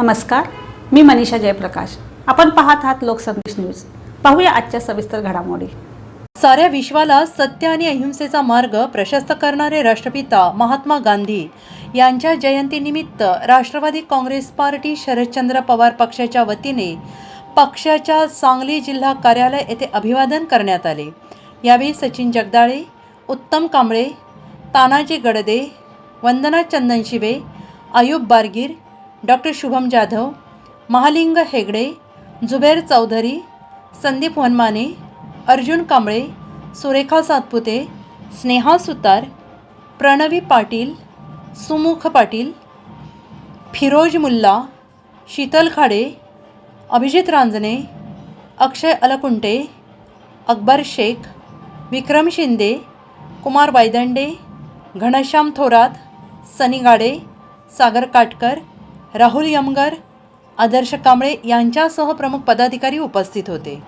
नमस्कार मी मनीषा जयप्रकाश. आपण पाहत आहात लोकसंदेश न्यूज. पाहूया आजच्या सविस्तर घडामोडी. साऱ्या विश्वाला सत्य आणि अहिंसेचा मार्ग प्रशस्त करणारे राष्ट्रपिता महात्मा गांधी यांच्या जयंतीनिमित्त राष्ट्रवादी काँग्रेस पार्टी शरदचंद्र पवार पक्षाच्या वतीने पक्षाच्या सांगली जिल्हा कार्यालय येथे अभिवादन करण्यात आले. यावेळी सचिन जगदाळे उत्तम कांबळे तानाजी गडदे वंदना चंदनशिवे आयुब बारगीर डॉक्टर शुभम जाधव महालिंग हेगडे जुबेर चौधरी संदीप वनमाने अर्जुन कांबळे सुरेखा सातपुते स्नेहा सुतार प्रणवी पाटील सुमुख पाटील फिरोज मुल्ला शीतल खाडे अभिजित रांजणे अक्षय अलकुंटे अकबर शेख विक्रम शिंदे कुमार वायदंडे घनश्याम थोरात सनी गाडे सागर काटकर राहुल यमगर आदर्श कांबळे यांच्यासह प्रमुख पदाधिकारी उपस्थित होते.